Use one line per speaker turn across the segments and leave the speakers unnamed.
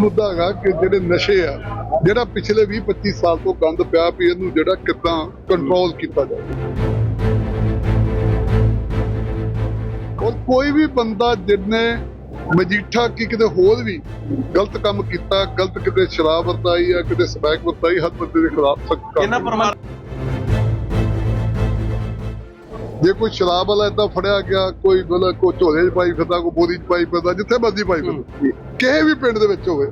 ਮੁੱਦਾ ਹੈਗਾ ਕਿ ਜਿਹੜੇ ਨਸ਼ੇ ਆ, ਜਿਹੜਾ ਪਿਛਲੇ 20 25 ਸਾਲ ਤੋਂ ਗੰਦ ਪਿਆ ਵੀ ਇਹਨੂੰ ਜਿਹੜਾ ਕਿੱਦਾਂ ਕੰਟਰੋਲ ਕੀਤਾ ਜਾਵੇ। ਔਰ ਕੋਈ ਵੀ ਬੰਦਾ ਜਿਹਨੇ ਮਜੀਠਾ ਕੀ ਕਿਤੇ ਹੋਰ ਵੀ ਗਲਤ ਕੰਮ ਕੀਤਾ, ਗਲਤ ਕਿਤੇ ਸ਼ਰਾਬ ਵਰਤਾਈ ਆ, ਕਿਤੇ ਸਮੈਕ ਵਰਤਾਈ, ਹਰ ਬੰਦੇ ਦੇ ਖਿਲਾਫ ਸਖਤ
ਇਹਨਾਂ
ਜੇ ਕੋਈ ਸ਼ਰਾਬ ਵਾਲਾ ਏਦਾਂ ਫੜਿਆ ਗਿਆ ਕੋਈ ਮਤਲਬ ਕੋਈ ਝੋਲੇ 'ਚ ਪਾਈ ਫਿਰਦਾ ਕੋਈ ਬੋਰੀ 'ਚ ਪਾਈ ਫਿਰਦਾ ਜਿੱਥੇ ਮਰਜ਼ੀ ਪਾਈ ਫਿਰਦਾ। ਕਿਸੇ ਵੀ ਪਿੰਡ ਦੇ ਵਿੱਚ ਹੋਵੇ।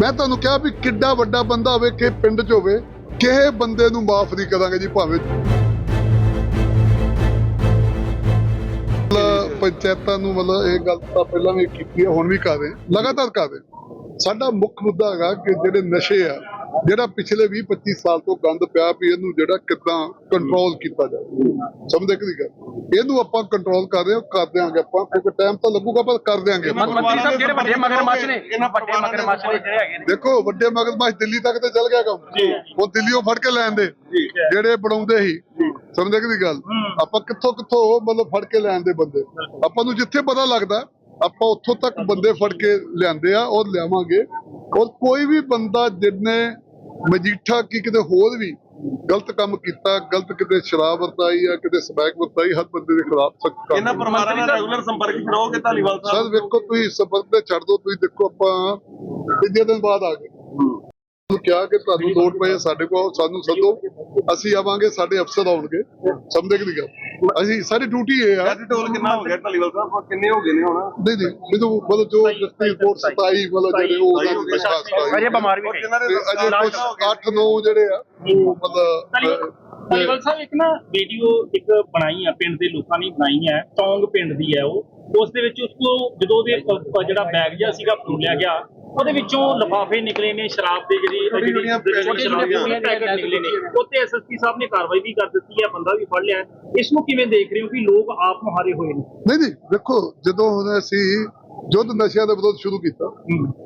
ਮੈਂ ਤੁਹਾਨੂੰ ਕਿਹਾ ਵੀ ਕਿੱਡਾ ਵੱਡਾ ਬੰਦਾ ਹੋਵੇ ਕਿ ਪਿੰਡ 'ਚ ਹੋਵੇ ਕਿਸੇ ਬੰਦੇ ਨੂੰ ਮਾਫ ਨਹੀਂ ਕਰਾਂਗੇ ਜੀ ਭਾਵੇਂ ਪੰਚਾਇਤਾਂ ਨੂੰ ਮਤਲਬ ਇਹ ਗੱਲ ਤਾਂ ਪਹਿਲਾਂ ਵੀ ਕੀਤੀ ਹੈ ਹੁਣ ਵੀ ਕਰ ਰਹੇ। ਲਗਾਤਾਰ ਕਰ ਰਹੇ। ਸਾਡਾ ਮੁੱਖ ਮੁੱਦਾ ਹੈਗਾ ਕਿ ਜਿਹੜੇ ਨਸ਼ੇ ਆ ਜਿਹੜਾ ਪਿਛਲੇ 20 25 ਸਾਲ ਤੋਂ ਗੰਦ ਪਿਆ ਵੀ ਇਹਨੂੰ ਜਿਹੜਾ ਕਿੱਦਾਂ ਕੰਟਰੋਲ ਕੀਤਾ ਜਾਵੇ। ਸਮਝਦੇ ਕਿ ਨਹੀਂ ਗੱਲ? ਇਹਨੂੰ ਆਪਾਂ ਕੰਟਰੋਲ ਕਰ ਰਹੇ ਹਾਂ ਕਰ ਦਿਆਂਗੇ ਆਪਾਂ ਕਿਉਂਕਿ ਟਾਈਮ ਤਾਂ ਲੱਗੂਗਾ ਪਰ ਕਰ ਦਿਆਂਗੇ ਆਪਾਂ।
ਮੰਤਰੀ ਸਾਹਿਬ ਜਿਹੜੇ ਵੱਡੇ ਮਗਰਮੱਛ ਨੇ?
ਇਹਨਾਂ
ਵੱਡੇ ਮਗਰਮੱਛ ਨੇ। ਜਿਹੜੇ ਹੈਗੇ ਨੇ।
ਦੇਖੋ ਵੱਡੇ ਮਗਰਮੱਛ ਦਿੱਲੀ ਤੱਕ ਤੇ ਚੱਲ ਗਿਆ ਕੰਮ। ਉਹ ਦਿੱਲੀੋਂ ਫੜ ਕੇ ਲੈਣ ਦੇ ਜਿਹੜੇ ਬਣਾਉਂਦੇ ਸੀ। ਸਮਝਦੇ ਕਿ ਨਹੀਂ ਗੱਲ? ਆਪਾਂ ਕਿੱਥੋਂ ਕਿੱਥੋਂ ਮਤਲਬ ਫੜ ਕੇ ਲੈਣ ਦੇ ਬੰਦੇ? ਆਪਾਂ ਨੂੰ ਜਿੱਥੇ ਪਤਾ ਲੱਗਦਾ ਆਪਾਂ ਉੱਥੋਂ ਤੱਕ ਬੰਦੇ ਫੜ ਕੇ ਲਿਆਂਦੇ ਆ ਔਰ ਲਿਆਵਾਂਗੇ। ਔਰ ਕੋਈ ਵੀ ਬੰਦਾ ਜਿਹਨੇ ਮਜੀਠਾ ਕੀ ਕਿਤੇ ਹੋਰ ਵੀ ਗਲਤ ਕੰਮ ਕੀਤਾ ਗਲਤ ਕਿਤੇ ਸ਼ਰਾਬ ਵਰਤਾਈ ਆ ਕਿਤੇ ਸਮੈਕ ਵਰਤਾਈ ਹਰ ਬੰਦੇ ਦੇ ਖਿਲਾਫ ਸਖਤ
ਇਹਨਾਂ ਪਰਮਾਰਾਂ ਨਾਲ ਰੈਗੂਲਰ ਸੰਪਰਕ ਰਹੋਗੇ ਧਾਲੀਵਾਲ
ਸਰ
ਸਾਹਿਬ
ਵੇਖੋ ਤੁਸੀਂ ਸਬਕ ਤੇ ਛੱਡ ਦੋ ਤੁਸੀਂ ਦੇਖੋ ਆਪਾਂ ਤੀਜੇ ਦਿਨ ਬਾਅਦ ਆ ਗਏ। ਤੁਹਾਨੂੰ ਕਿਹਾ ਕਿ ਤੁਹਾਨੂੰ ਲੋੜ ਪਏ ਸਾਡੇ ਕੋਲ ਸਾਨੂੰ ਸੱਦੋ ਅਸੀਂ ਆਵਾਂਗੇ ਸਾਡੇ ਅਫਸਰ ਆਉਣਗੇ ਸਮਝਦੇ ਕਿ ਨਹੀਂ ਗੱਲ? ਅਸੀਂ ਸਾਡੀ ਡਿਊਟੀ ਇਹ ਆ।
ਟੋਲ ਕਿੰਨਾ ਹੋ ਗਿਆ ਧਾਲੀਵਾਲ ਸਾਹਿਬ ਕਿੰਨੇ ਹੋ ਗਏ ਨੇ ਹੁਣ?
ਨਹੀਂ ਨਹੀਂ ਮੈਨੂੰ ਮਤਲਬ ਜੋ ਜਸਤੀ ਰਿਪੋਰਟ 27 ਮਤਲਬ ਜਿਹੜੇ ਉਹ ਦੇ
ਅਜੇ ਬਿਮਾਰ ਵੀ
ਤੇ
ਦੇ
ਅਜੇ ਕੁਝ 8 9 ਜਿਹੜੇ ਆ ਉਹ ਮਤਲਬ
ਧਾਲੀਵਾਲ ਸਾਹਿਬ ਇੱਕ ਨਾ ਵੀਡੀਓ ਇੱਕ ਬਣਾਈ ਆ ਪਿੰਡ ਦੇ ਲੋਕਾਂ ਨੇ ਬਣਾਈ ਹੈ ਟੌਂਗ ਪਿੰਡ ਦੀ ਹੈ ਉਹ। ਉਸ ਦੇ ਵਿੱਚ ਉਸ ਤੋਂ ਜਦੋਂ ਅ, ਜਿਹੜਾ ਬੈਗ ਜਿਹਾ ਸੀਗਾ ਫੋਲਿਆ ਗਿਆ ਉਹਦੇ ਵਿੱਚੋਂ ਲਫਾਫੇ ਨਿਕਲੇ ਨੇ ਸ਼ਰਾਬ ਦੇ ਜਿਹੜੀ ਪੈਕਟ ਨਿਕਲੇ ਨੇ ਉੱਤੇ ਐਸਐਸਪੀ ਸਾਹਿਬ ਨੇ ਕਾਰਵਾਈ ਵੀ ਕਰ ਦਿੱਤੀ ਹੈ ਬੰਦਾ ਵੀ ਫੜ ਲਿਆ ਹੈ। ਇਸ ਨੂੰ ਕਿਵੇਂ ਦੇਖ ਰਹੇ ਹੋ ਕਿ ਲੋਕ ਆਪ ਮੁਹਾਰੇ ਹੋਏ ਨੇ?
ਨਹੀਂ ਨਹੀਂ ਦੇਖੋ ਜਦੋਂ ਹੁਣ ਅਸੀਂ ਯੁੱਧ ਨਸ਼ਿਆਂ ਦੇ ਵਿਰੁੱਧ ਸ਼ੁਰੂ ਕੀਤਾ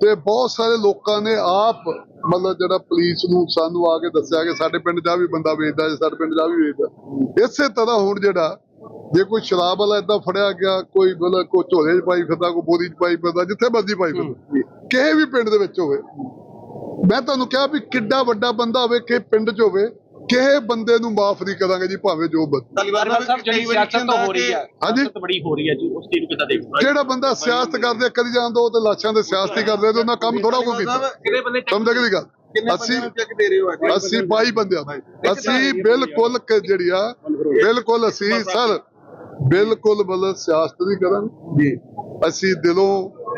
ਤੇ ਬਹੁਤ ਸਾਰੇ ਲੋਕਾਂ ਨੇ ਆਪ ਮਤਲਬ ਜਿਹੜਾ ਪੁਲਿਸ ਨੂੰ ਸਾਨੂੰ ਆ ਕੇ ਦੱਸਿਆ ਕਿ ਸਾਡੇ ਪਿੰਡ ਦਾ ਵੀ ਬੰਦਾ ਵੇਚਦਾ ਜਾਂ ਸਾਡੇ ਪਿੰਡ ਦਾ ਵੀ ਵੇਚਦਾ ਇਸੇ ਤਰ੍ਹਾਂ ਹੁਣ ਜਿਹੜਾ ਜੇ ਕੋਈ ਸ਼ਰਾਬ ਵਾਲਾ ਏਦਾਂ ਫੜਿਆ ਗਿਆ ਕੋਈ ਮਤਲਬ ਕੋਈ ਝੋਲੇ 'ਚ ਪਾਈ ਫਿਰਦਾ ਕੋਈ ਬੋਰੀ 'ਚ ਪਾਈ ਫਿਰਦਾ ਜਿੱਥੇ ਮਰਜ਼ੀ ਪਾਈ ਫਿਰਦਾ। ਕਿਸੇ ਵੀ ਪਿੰਡ ਦੇ ਵਿੱਚ ਹੋਵੇ ਮੈਂ ਤੁਹਾਨੂੰ ਕਿਹਾ ਵੀ ਕਿੱਡਾ ਵੱਡਾ ਬੰਦਾ ਹੋਵੇ ਕਿ ਪਿੰਡ 'ਚ ਹੋਵੇ ਕਿਸੇ ਬੰਦੇ ਨੂੰ ਮਾਫ ਨਹੀਂ ਕਰਾਂਗੇ ਜੀ ਭਾਵੇਂ ਜੋ ਬੰਦਾ
ਜਿਹੜੀ ਸਿਆਸਤ ਤੋਂ ਹੋ ਰਹੀ ਹੈ
ਹਾਂਜੀ।
ਸਿਆਸਤ ਬੜੀ ਹੋ ਰਹੀ ਹੈ ਜੀ ਉਸ ਚੀਜ਼ ਨੂੰ ਕਿੱਦਾਂ ਦੇਖਦੇ ਹੋ
ਜਿਹੜਾ ਬੰਦਾ ਸਿਆਸਤ ਕਰਦੇ ਕਰੀ ਜਾਂਦਾ ਉਹ ਤੇ ਲਾਸ਼ਾਂ ਦੇ ਸਿਆਸਤ ਹੀ ਕਰਦੇ ਤੇ ਉਹਨਾਂ ਕੰਮ ਥੋੜਾ ਕੋਈ ਕੀਤਾ।
ਕਿਹੜੇ ਬੰਦੇ
ਸਮਝਦੇ ਕਿ ਗੱਲ? ਅਸੀਂ
ਬੰਦੇ ਚੈੱਕ ਦੇ ਰਹੇ ਹੋ ਅੱਜ?
ਅਸੀਂ 22 ਬੰਦਿਆਂ ਦਾ ਅਸੀਂ ਬਿਲਕੁਲ ਜਿਹੜੀ ਆ ਬਿਲਕੁਲ ਅਸੀਂ ਸਰ ਬਿਲਕੁਲ ਮਤਲਬ ਸਿਆਸਤ ਨਹੀਂ ਕਰਾਂਗੇ।
ਜੀ।
ਅਸੀਂ ਦਿਲੋਂ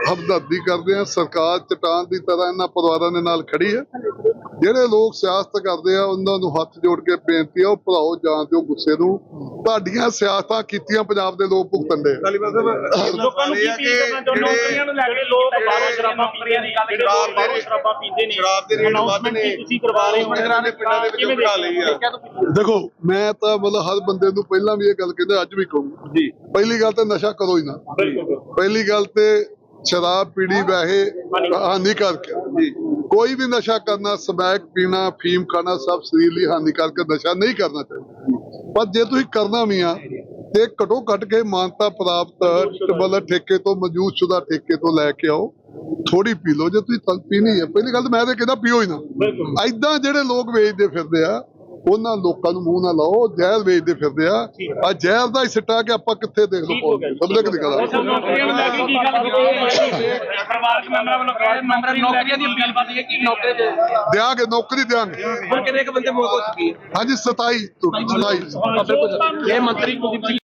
ਹਮਦਰਦੀ ਕਰਦੇ ਹਾਂ ਸਰਕਾਰ ਚਟਾਨ ਦੀ ਤਰ੍ਹਾਂ ਇਹਨਾਂ ਪਰਿਵਾਰਾਂ ਦੇ ਨਾਲ ਖੜੀ ਹੈ। ਜਿਹੜੇ ਲੋਕ ਸਿਆਸਤ ਕਰਦੇ ਆ ਉਹਨਾਂ ਨੂੰ ਹੱਥ ਜੋੜ ਕੇ ਬੇਨਤੀ ਆ ਉਹ ਭੁਲਾਓ ਜਾਣ ਦਿਓ ਗੁੱਸੇ ਨੂੰ। ਤੁਹਾਡੀਆਂ ਸਿਆਸਤਾਂ ਕੀਤੀਆਂ ਪੰਜਾਬ ਦੇ ਲੋਕ ਭੁਗਤਣ ਦੇ।
ਧਾਲੀਵਾਲ ਸਾਹਿਬ
ਲੋਕਾਂ ਨੂੰ ਕੀ ਅਪੀਲ ਕਰਨਾ ਚਾਹੁੰਦੇ ਹੋ? ਨੌਕਰੀਆਂ ਨੂੰ ਲੈ ਕੇ ਲੋਕ ਬਾਹਰੋਂ ਸ਼ਰਾਬਾਂ ਪੀਂਦੇ ਨੇ ਜਿਹੜੇ ਲੋਕ ਬਾਹਰੋਂ ਸ਼ਰਾਬਾਂ ਪੀਂਦੇ ਨੇ।
ਸ਼ਰਾਬ ਦੇ ਰੇਟ ਵੱਧ
Announcement
ਨੇ।
ਕੀ ਤੁਸੀਂ ਕਰਵਾ ਰਹੇ ਹੋ?
ਮੰਦਿਰਾਂ ਦੇ ਪਿੰਡਾਂ ਦੇ ਵਿੱਚ
ਕਿਵੇਂ
ਬਿਠਾ
ਦੇਖਦੇ
ਲਈ ਆ।
ਦੇਖਿਆ ਤੁਸੀਂ?
ਦੇਖੋ ਮੈਂ ਤਾਂ ਮਤਲਬ ਹਰ ਬੰਦੇ ਨੂੰ ਪਹਿਲਾਂ ਵੀ ਇਹ ਗੱਲ ਕਹਿੰਦਾ ਅੱਜ ਵੀ ਕਹੂੰਗਾ।
ਜੀ।
ਪਹਿਲੀ ਗੱਲ ਤਾਂ ਨਸ਼ਾ ਕਰੋ ਹੀ ਨਾ। ਪਹਿਲੀ ਗੱਲ ਤੇ ਸ਼ਰਾਬ ਪੀਣੀ ਵੈਸੇ ਹਾਨੀਕਾਰਕ ਹੈ। ਕੋਈ ਵੀ ਨਸ਼ਾ ਕਰਨਾ ਸਮੈਕ ਪੀਣਾ ਫੀਮ ਖਾਣਾ ਸਭ ਸਰੀਰ ਲਈ ਹਾਨੀਕਾਰਕ ਨਸ਼ਾ ਨਹੀਂ ਕਰਨਾ ਚਾਹੀਦਾ। ਪਰ ਜੇ ਤੁਸੀਂ ਕਰਨਾ ਵੀ ਆ ਤੇ ਘਟੋ ਘਟ ਕੇ ਮਾਨਤਾ ਪ੍ਰਾਪਤ ਮਤਲਬ ਠੇਕੇ ਤੋਂ ਮੌਜੂਦਸ਼ੁਦਾ ਠੇਕੇ ਤੋਂ ਲੈ ਕੇ ਆਓ ਥੋੜੀ ਪੀ ਲਓ। ਜੇ ਤੁਸੀਂ ਪੀਣੀ ਹੈ ਪਹਿਲੀ ਗੱਲ ਤਾਂ ਮੈਂ ਤਾਂ ਕਹਿੰਦਾ ਪੀਓ ਹੀ ਨਾ। ਐਦਾਂ ਜਿਹੜੇ ਲੋਕ ਵੇਚਦੇ ਫਿਰਦੇ ਆ ਉਹਨਾਂ ਲੋਕਾਂ ਨੂੰ ਮੂੰਹ ਨਾ ਲਾਓ ਜ਼ਹਿਰ ਵੇਚਦੇ ਫਿਰਦੇ ਆ। ਆ ਜ਼ਹਿਰ ਦਾ ਹੀ ਸਿੱਟਾ ਕਿ ਆਪਾਂ ਕਿੱਥੇ ਦੇਖ ਲਓ ਸਮਝੇ ਕਿ ਨਹੀਂ ਗੱਲ
ਅੱਛਾ ਨੌਕਰੀਆਂ ਨੂੰ ਲੈ ਕੇ ਕੀ ਗੱਲ ਕੀਤੀ ਪਰਿਵਾਰਕ ਮੈਂਬਰਾਂ ਵੱਲੋਂ ਕਹਿ
ਮੈਂਬਰਾਂ ਨੌਕਰੀਆਂ ਦੀ ਦੇ
ਦਿਆਂਗੇ ਨੌਕਰੀ ਦਿਆਂਗੇ।
ਹੁਣ ਕਿੰਨੇ ਕੁ ਬੰਦੇ ਮੌਤ ਹੋ ਚੁੱਕੀ ਹੈ
ਹਾਂਜੀ 27 ਤੋਂ 27
ਇਹ ਮੰਤਰੀ ਕੁਲਦੀਪ